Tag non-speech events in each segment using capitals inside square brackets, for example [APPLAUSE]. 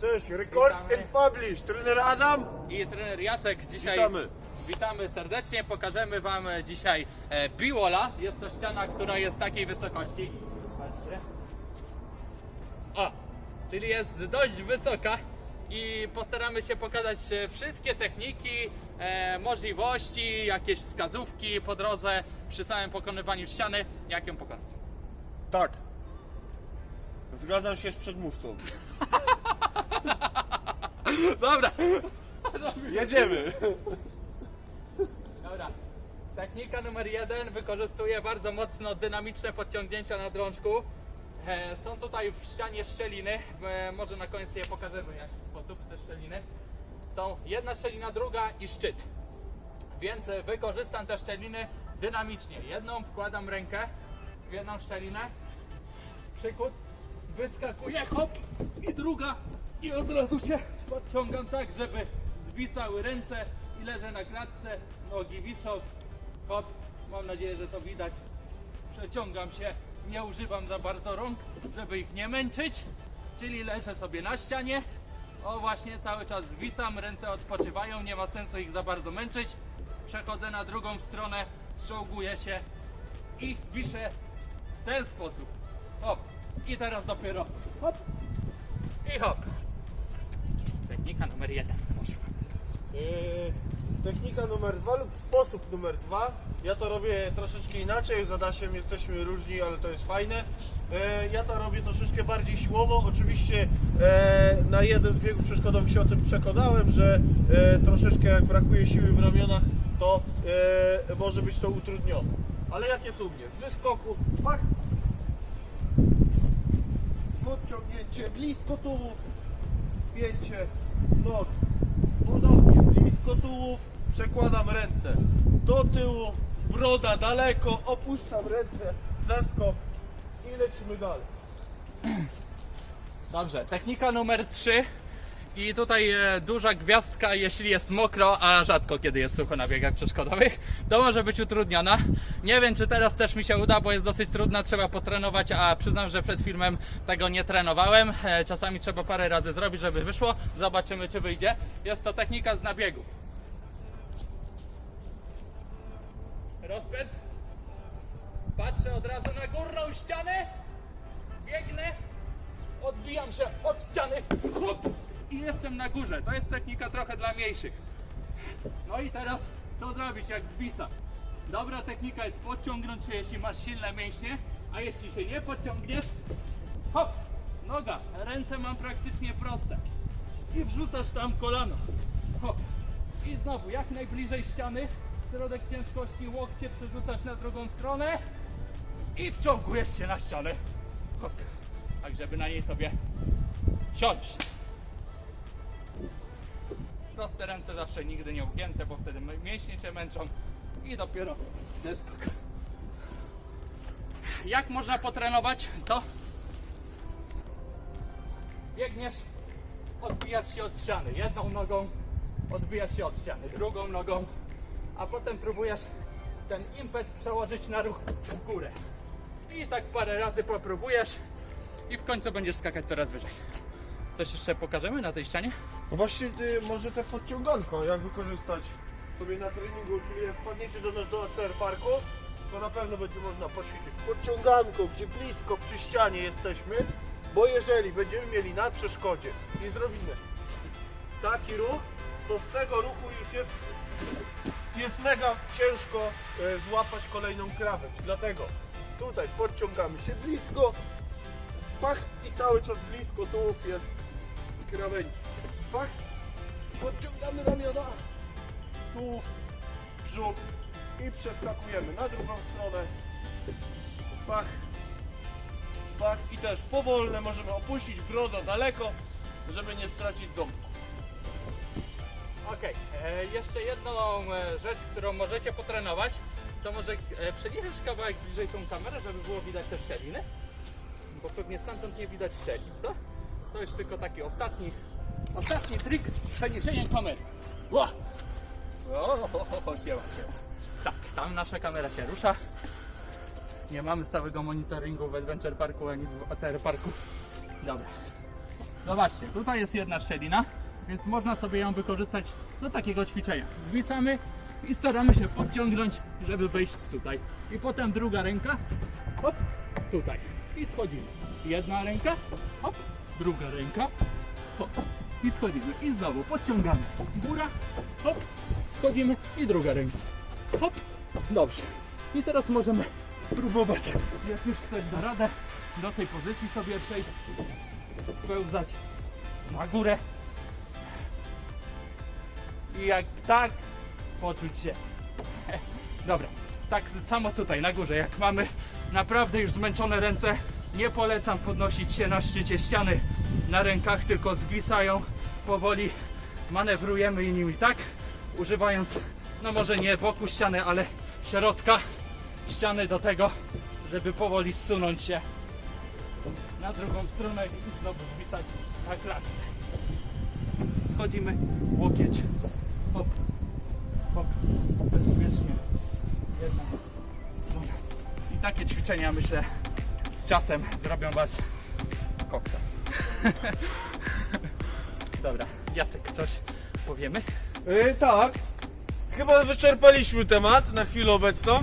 Cześć, record Witamy. and publish. Trener Adam. I trener Jacek dzisiaj Witamy. witamy serdecznie. Pokażemy Wam dzisiaj e, biwola. Jest to ściana, która jest takiej wysokości. Patrzcie. O, czyli jest dość wysoka i postaramy się pokazać e, wszystkie techniki, e, możliwości, jakieś wskazówki po drodze przy samym pokonywaniu ściany. Jak ją pokonać? Tak. Zgadzam się z przedmówcą. Dobra, Jedziemy. Dobra. Technika numer jeden wykorzystuje bardzo mocno dynamiczne podciągnięcia na drążku. E, są tutaj w ścianie szczeliny. E, może na koniec je pokażemy w jaki sposób te szczeliny. Są jedna szczelina, druga i szczyt. Więc e, wykorzystam te szczeliny dynamicznie. Jedną wkładam rękę w jedną szczelinę, przykład, wyskakuje, hop i druga i od razu cię podciągam tak, żeby zwisały ręce i leżę na klatce, nogi wiszą, hop, mam nadzieję, że to widać. Przeciągam się, nie używam za bardzo rąk, żeby ich nie męczyć, czyli leżę sobie na ścianie. O właśnie, cały czas zwisam, ręce odpoczywają, nie ma sensu ich za bardzo męczyć. Przechodzę na drugą stronę, zczołguję się i wiszę w ten sposób. Hop. I teraz dopiero hop. I hop. Technika numer jeden. Poszła. Yy, technika numer dwa lub sposób numer dwa. Ja to robię troszeczkę inaczej. Z Adasiem jesteśmy różni, ale to jest fajne. Yy, ja to robię troszeczkę bardziej siłowo. Oczywiście e, na jeden z biegów przeszkodowych się o tym przekonałem, że troszeczkę jak brakuje siły w ramionach, to może być to utrudnione. Ale jak jest u mnie? Z wyskoku, pach, podciągnięcie blisko tułów, spięcie nóg. Podobnie, blisko tułów, przekładam ręce do tyłu, broda daleko, opuszczam ręce, zeskok i lecimy dalej. Dobrze, technika numer 3. I tutaj e, duża gwiazdka, jeśli jest mokro, a rzadko kiedy jest sucho na biegach przeszkodowych, to może być utrudniona. Nie wiem, czy teraz też mi się uda, bo jest dosyć trudna, trzeba potrenować, a przyznam, że przed filmem tego nie trenowałem. E, czasami trzeba parę razy zrobić, żeby wyszło. Zobaczymy, czy wyjdzie. Jest to technika z nabiegu. Rozpęd. Patrzę od razu na górną ścianę. Biegnę. Odbijam się od ściany. Hop, I jestem na górze. To jest technika trochę dla mniejszych. No i teraz co zrobić jak zwisa? Dobra technika jest podciągnąć się, jeśli masz silne mięśnie, a jeśli się nie podciągniesz, hop, noga, ręce mam praktycznie proste. I wrzucasz tam kolano. Hop. I znowu jak najbliżej ściany, środek ciężkości, łokcie przerzucasz na drugą stronę i wciągujesz się na ścianę. Hop. Tak, żeby na niej sobie siąść. Proste ręce zawsze nigdy nie ugięte, bo wtedy mi- mięśnie się męczą i dopiero zeskok. Jak można potrenować to? Biegniesz, odbijasz się od ściany. Jedną nogą odbijasz się od ściany, drugą nogą, a potem próbujesz ten impet przełożyć na ruch w górę. I tak parę razy popróbujesz i w końcu będziesz skakać coraz wyżej. Coś jeszcze pokażemy na tej ścianie? No właśnie, y, może te podciąganko, jak wykorzystać sobie na treningu, czyli jak wpadniecie do, do ACR Parku, to na pewno będzie można poćwiczyć podciąganką, gdzie blisko przy ścianie jesteśmy, bo jeżeli będziemy mieli na przeszkodzie i zrobimy taki ruch, to z tego ruchu już jest, jest mega ciężko e, złapać kolejną krawędź. Dlatego tutaj podciągamy się blisko, pach i cały czas blisko tułów jest krawędzi. Pach, podciągamy ramiona, tułów, brzuch i przeskakujemy na drugą stronę. Pach, pach i też powolne możemy opuścić broda daleko, żeby nie stracić ząbków. Okej, e, jeszcze jedną e, rzecz, którą możecie potrenować, to może e, przeniesiesz kawałek bliżej tą kamerę, żeby było widać te szczeliny, bo pewnie stamtąd nie widać szczelin, co? To jest tylko taki ostatni, ostatni trik z przeniesieniem kamery. Ła! O, o, o. Tak, tam nasza kamera się rusza. Nie mamy stałego monitoringu w Adventure Parku ani w ACR Parku. Dobra. Zobaczcie, tutaj jest jedna szczelina, więc można sobie ją wykorzystać do takiego ćwiczenia. Zwisamy i staramy się podciągnąć, żeby wejść tutaj. I potem druga ręka, hop, tutaj. I schodzimy. Jedna ręka, hop, druga ręka, hop. I schodzimy. I znowu podciągamy. Góra, hop, schodzimy i druga ręka. Hop, dobrze. I teraz możemy próbować, jak już ktoś da radę, do tej pozycji sobie przejść, pełzać na górę. I jak tak, poczuć się. [LAUGHS] Dobra, tak samo tutaj na górze, jak mamy naprawdę już zmęczone ręce, nie polecam podnosić się na szczycie ściany. Na rękach, tylko zwisają. Powoli, manewrujemy nimi tak, używając, no może nie boku ściany, ale środka ściany do tego, żeby powoli zsunąć się na drugą stronę i znowu zwisać na klatce. Schodzimy, łokieć, hop, hop, bezpiecznie, jedna takie ćwiczenia myślę z czasem zrobią Was koksa. [LAUGHS] Dobra, Jacek, coś powiemy? Yy, tak. Chyba wyczerpaliśmy temat na chwilę obecną.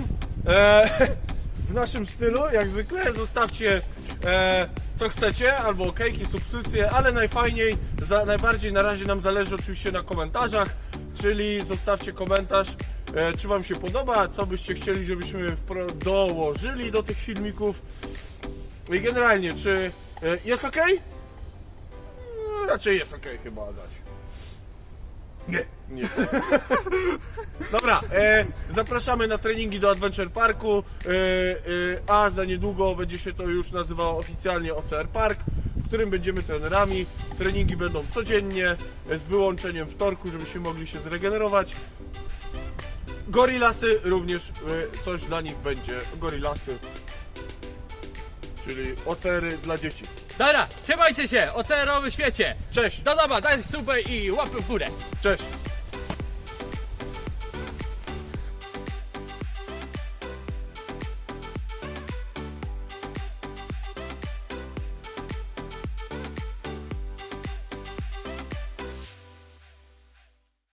E, [LAUGHS] w naszym stylu, jak zwykle, zostawcie e, co chcecie, albo okejki, subskrypcje, ale najfajniej, za, najbardziej na razie nam zależy oczywiście na komentarzach, czyli zostawcie komentarz, czy Wam się podoba, co byście chcieli, żebyśmy dołożyli do tych filmików. I generalnie, czy e, jest ok? No, raczej jest ok chyba, Adaś. Nie. Nie. [LAUGHS] Dobra, e, zapraszamy na treningi do Adventure Parku, e, e, a za niedługo będzie się to już nazywało oficjalnie OCR Park, w którym będziemy trenerami. Treningi będą codziennie, e, z wyłączeniem wtorku, żebyśmy mogli się zregenerować. Gorilasy również e, coś dla nich będzie. Gorilasy, czyli OCR-y dla dzieci. Dobra, trzymajcie się, oceanowy świecie. Cześć, Do zoba, daj subę i łapy w górę. cześć.